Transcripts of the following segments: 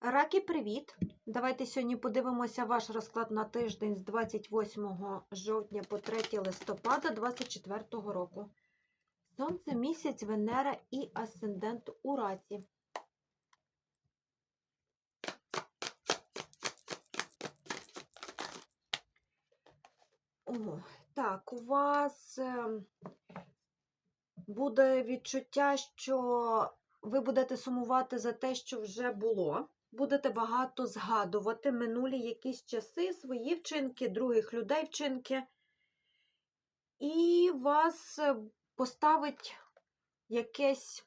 Раки, привіт! Давайте сьогодні подивимося ваш розклад на тиждень з 28 жовтня по 3 листопада 2024 року. Сонце, місяць, Венера і асцендент у раці. О, так, у вас ем, буде відчуття, що ви будете сумувати за те, що вже було. Будете багато згадувати минулі якісь часи, свої вчинки, других людей вчинки. І вас е, поставить якесь.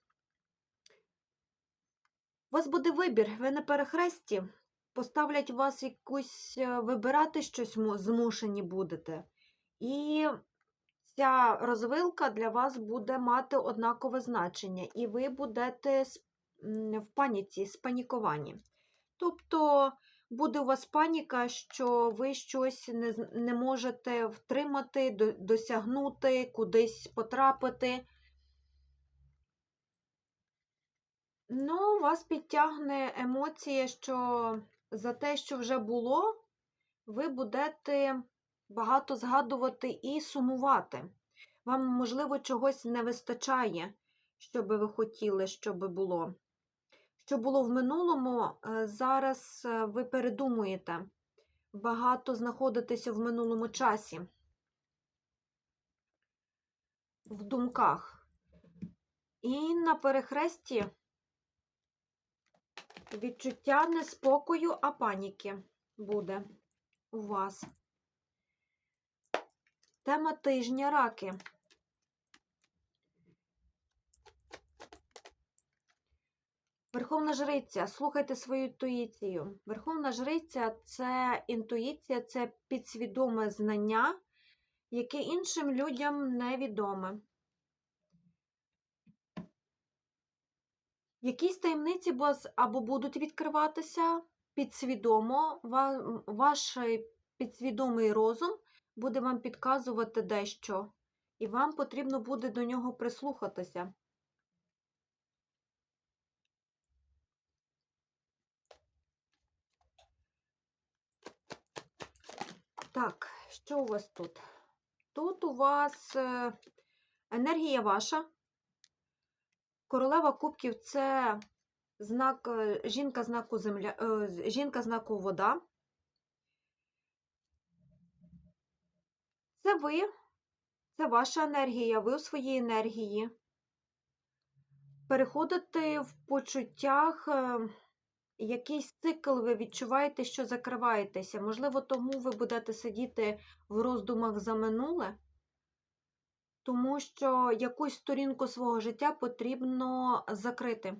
У вас буде вибір, ви на перехресті, поставлять вас якусь е, вибирати щось змушені будете. І ця розвилка для вас буде мати однакове значення, і ви будете в паніці, спаніковані. Тобто буде у вас паніка, що ви щось не, не можете втримати, до- досягнути, кудись потрапити. Ну, вас підтягне емоція, що за те, що вже було, ви будете багато згадувати і сумувати. Вам, можливо, чогось не вистачає, що би ви хотіли, щоб було. Що було в минулому, е, зараз е, ви передумуєте. Багато знаходитеся в минулому часі, в думках. І на перехресті відчуття не спокою, а паніки буде у вас. Тема тижня раки. Верховна жриця, слухайте свою інтуїцію. Верховна жриця це інтуїція, це підсвідоме знання, яке іншим людям невідоме. Якісь таємниці або будуть відкриватися підсвідомо, ваш підсвідомий розум буде вам підказувати дещо, і вам потрібно буде до нього прислухатися. Так, що у вас тут? Тут у вас е, енергія ваша. Королева кубків це знак, е, жінка знаку земля, е, жінка знаку вода. Це ви, це ваша енергія, ви у своїй енергії. Переходите в почуттях, якийсь цикл ви відчуваєте, що закриваєтеся. Можливо, тому ви будете сидіти в роздумах за минуле, тому що якусь сторінку свого життя потрібно закрити.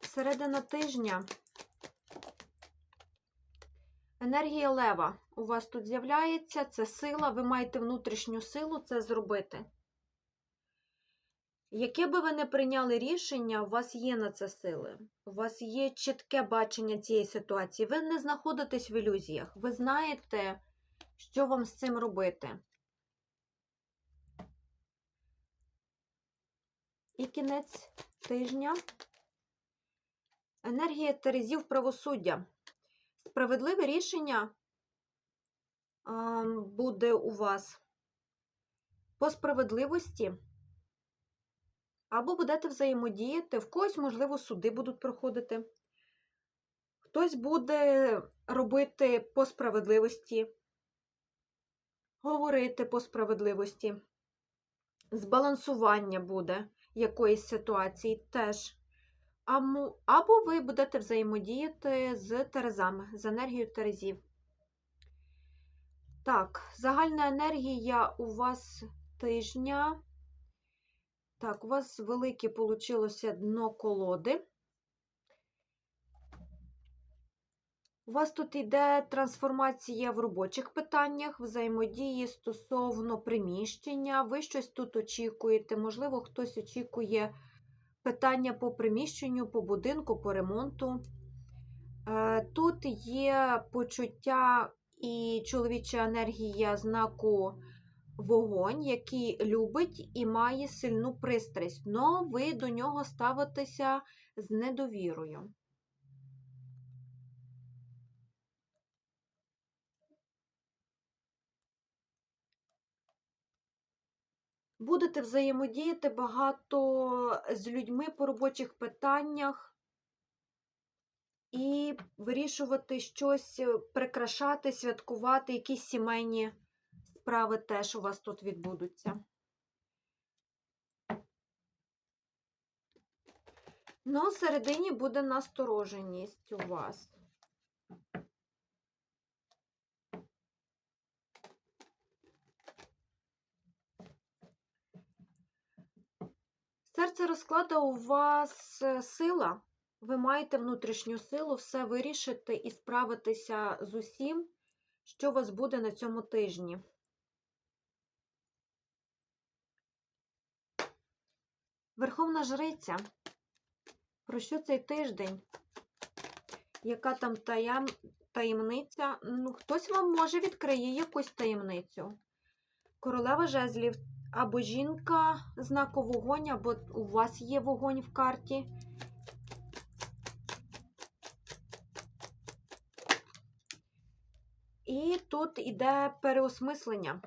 Середина тижня. Енергія лева у вас тут з'являється, це сила, ви маєте внутрішню силу це зробити. Яке би ви не прийняли рішення, у вас є на це сили, у вас є чітке бачення цієї ситуації. Ви не знаходитесь в ілюзіях, ви знаєте, що вам з цим робити. І кінець тижня. Енергія Терезів правосуддя. Справедливе рішення буде у вас по справедливості. Або будете взаємодіяти, в когось, можливо, суди будуть проходити. Хтось буде робити по справедливості, говорити по справедливості. Збалансування буде якоїсь ситуації теж. Або ви будете взаємодіяти з Терезами, з енергією Терезів. Так, загальна енергія у вас тижня. Так, у вас велике получилося дно колоди. У вас тут йде трансформація в робочих питаннях, взаємодії стосовно приміщення. Ви щось тут очікуєте. Можливо, хтось очікує питання по приміщенню, по будинку, по ремонту. Е, Тут є почуття і чоловіча енергія знаку вогонь, який любить і має сильну пристрасть, но ви до нього ставитеся з недовірою. Будете взаємодіяти багато з людьми по робочих питаннях і вирішувати щось, прикрашати, святкувати, якісь сімейні справи теж у вас тут відбудуться. Ну, всередині буде настороженість у вас. Серце розкладу у вас е, сила. Ви маєте внутрішню силу все вирішити і справитися з усім, що у вас буде на цьому тижні. Верховна Жриця. Про що цей тиждень? Яка там таям... таємниця? Ну, хтось вам може відкриє якусь таємницю. Королева жезлів або жінка знаку вогонь, або у вас є вогонь в карті. І тут іде переосмислення.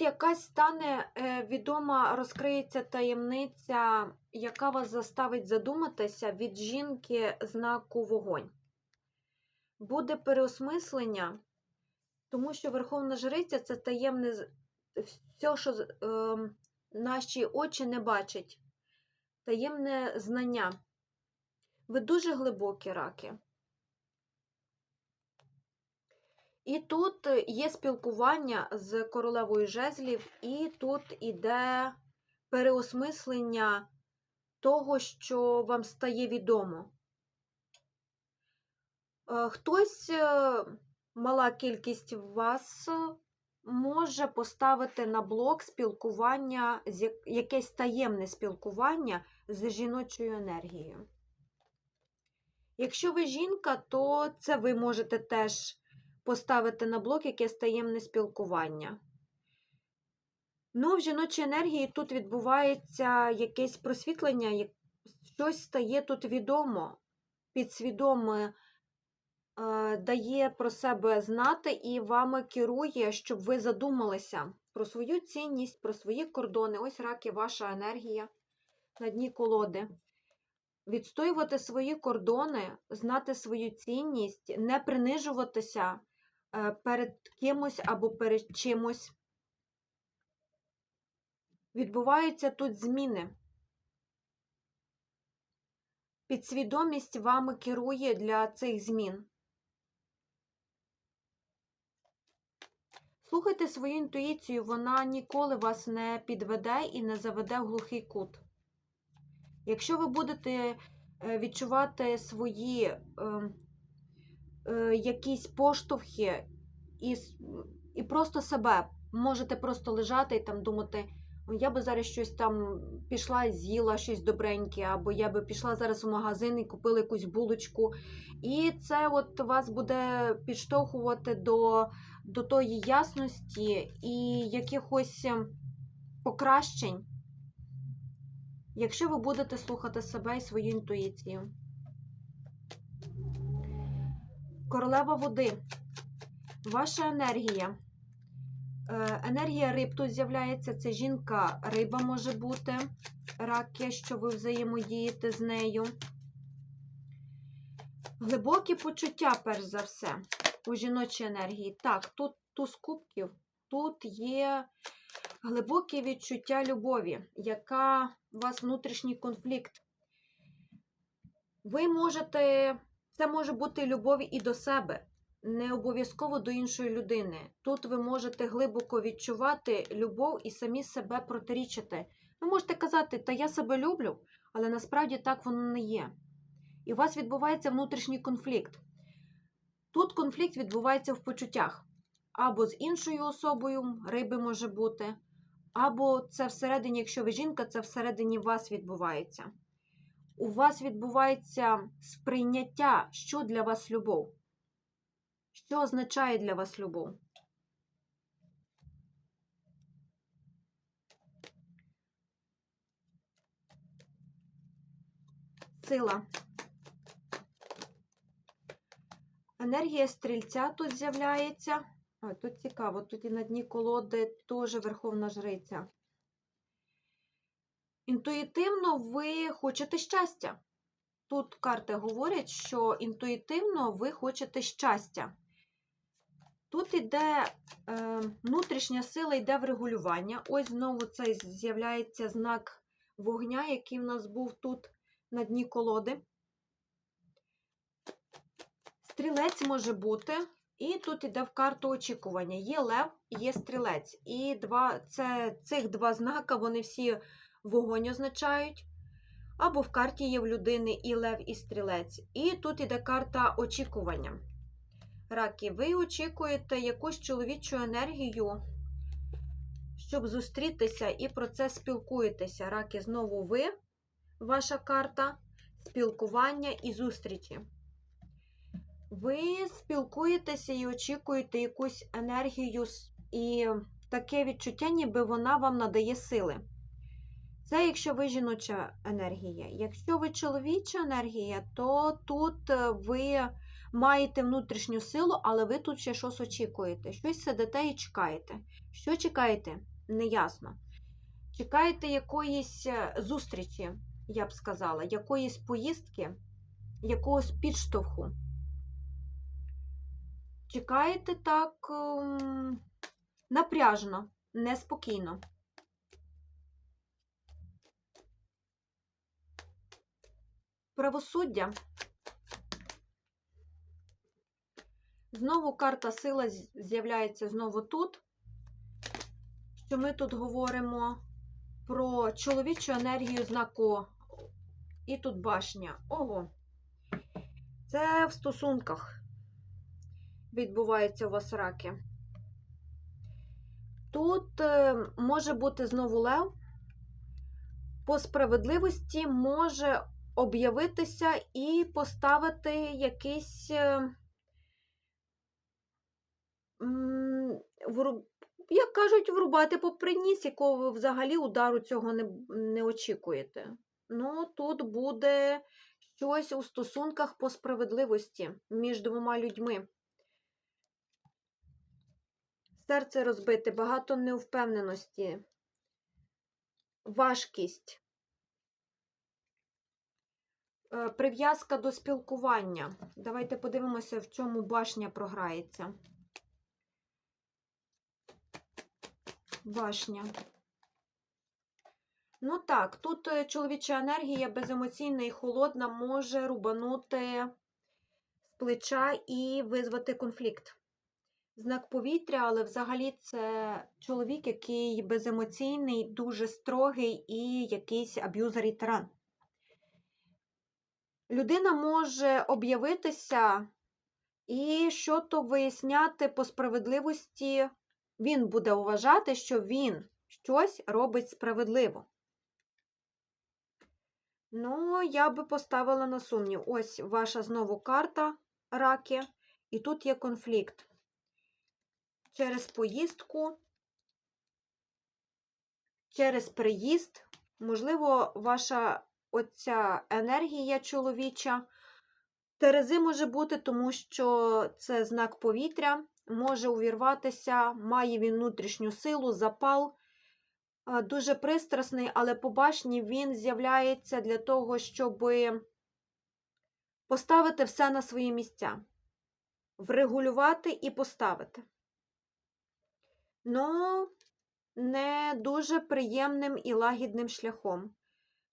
Тут якась стане е, відома, розкриється таємниця, яка вас заставить задуматися від жінки знаку вогонь. Буде переосмислення, тому що Верховна Жриця це таємне все, що е, наші очі не бачать, таємне знання. Ви дуже глибокі раки. І тут є спілкування з королевою жезлів, і тут іде переосмислення того, що вам стає відомо. Е, Хтось, е, мала кількість вас, е, може поставити на блок спілкування, якесь таємне спілкування з жіночою енергією. Якщо ви жінка, то це ви можете теж поставити на блок якесь таємне спілкування. Ну, в жіночій енергії тут відбувається якесь просвітлення, щось стає тут відомо, підсвідоме е, дає про себе знати і вами керує, щоб ви задумалися про свою цінність, про свої кордони. Ось раки, ваша енергія на дні колоди. Відстоювати свої кордони, знати свою цінність, не принижуватися перед кимось або перед чимось. Відбуваються тут зміни. Підсвідомість вами керує для цих змін. Слухайте свою інтуїцію, вона ніколи вас не підведе і не заведе в глухий кут. Якщо ви будете е, відчувати свої е, якісь поштовхи і, і просто себе, можете просто лежати і там думати, я би зараз щось там пішла з'їла щось добреньке, або я би пішла зараз в магазин і купила якусь булочку. І це от вас буде підштовхувати до, до тої ясності і якихось ем, покращень якщо ви будете слухати себе і свою інтуїцію. Королева води. Ваша енергія. Е, Енергія риб тут з'являється. Це жінка риба може бути, раки, що ви взаємодієте з нею. Глибокі почуття, перш за все, у жіночій енергії. Так, тут туз кубків, тут є глибоке відчуття любові, яка у вас внутрішній конфлікт. Ви можете, це може бути любов і до себе, не обов'язково до іншої людини. Тут ви можете глибоко відчувати любов і самі себе протирічити. Ви можете казати, та я себе люблю, але насправді так воно не є. І у вас відбувається внутрішній конфлікт. Тут конфлікт відбувається в почуттях. Або з іншою особою, риби може бути, або це всередині, якщо ви жінка, це всередині вас відбувається. У вас відбувається сприйняття, що для вас любов. Що означає для вас любов? Сила. Енергія стрільця тут з'являється. А, тут цікаво, тут і на дні колоди теж Верховна Жриця. Інтуїтивно ви хочете щастя. Тут карти говорять, що інтуїтивно ви хочете щастя. Тут іде е, внутрішня сила йде в регулювання. Ось знову цей з'являється знак вогня, який в нас був тут на дні колоди. Стрілець може бути, і тут іде в карту очікування. Є лев, є стрілець. І два, це, цих два знака, вони всі вогонь означають. Або в карті є в людини і лев, і стрілець. І тут іде карта очікування. Раки, ви очікуєте якусь чоловічу енергію, щоб зустрітися і про це спілкуєтеся. Раки, знову ви, ваша карта спілкування і зустрічі. Ви спілкуєтеся і очікуєте якусь енергію, і таке відчуття, ніби вона вам надає сили. Це якщо ви жіноча енергія. Якщо ви чоловіча енергія, то тут е, ви маєте внутрішню силу, але ви тут ще щось очікуєте. Щось сидите і чекаєте. Що чекаєте? Неясно. Чекаєте якоїсь е, зустрічі, я б сказала, якоїсь поїздки, якогось підштовху. Чекаєте так ем, напряжно, неспокійно. Правосуддя. Знову карта сила з'являється знову тут. Що ми тут говоримо про чоловічу енергію знаку. І тут башня. Ого. Це в стосунках відбуваються у вас раки. Тут е, може бути знову лев. По справедливості може об'явитися і поставити якийсь, е, як кажуть, врубати по приніс, якого ви взагалі удару цього не, не очікуєте. Ну, тут буде щось у стосунках по справедливості між двома людьми. Серце розбите, багато невпевненості, важкість. Е, Прив'язка до спілкування. Давайте подивимося, в чому башня програється. Башня. Ну так, тут е, чоловіча енергія беземоційна і холодна може рубанути з плеча і визвати конфлікт. Знак повітря, але взагалі це чоловік, який беземоційний, дуже строгий і якийсь аб'юзер і тиран. Людина може об'явитися і що-то виясняти по справедливості. Він буде вважати, що він щось робить справедливо. Ну, я би поставила на сумнів. Ось ваша знову карта раки, і тут є конфлікт. Через поїздку, через приїзд, можливо, ваша оця енергія чоловіча. Терези може бути, тому що це знак повітря, може увірватися, має він внутрішню силу, запал. Дуже пристрасний, але по башні він з'являється для того, щоб поставити все на свої місця, врегулювати і поставити. Ну, не дуже приємним і лагідним шляхом.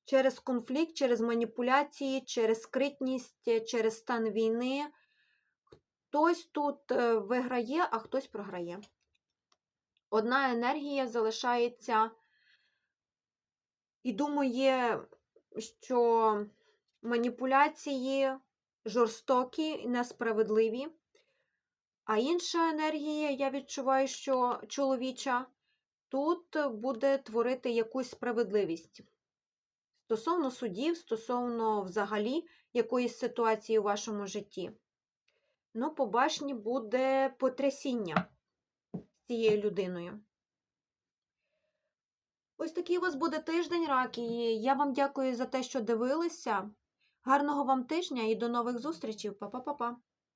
Через конфлікт, через маніпуляції, через скритність, через стан війни. Хтось тут е, виграє, а хтось програє. Одна енергія залишається і думає, що маніпуляції жорстокі несправедливі. А інша енергія, я відчуваю, що чоловіча, тут буде творити якусь справедливість. Стосовно судів, стосовно взагалі якоїсь ситуації у вашому житті. Ну, по башні буде потрясіння з цією людиною. Ось такий у вас буде тиждень, раки. Я вам дякую за те, що дивилися. Гарного вам тижня і до нових зустрічей. Па-па-па-па.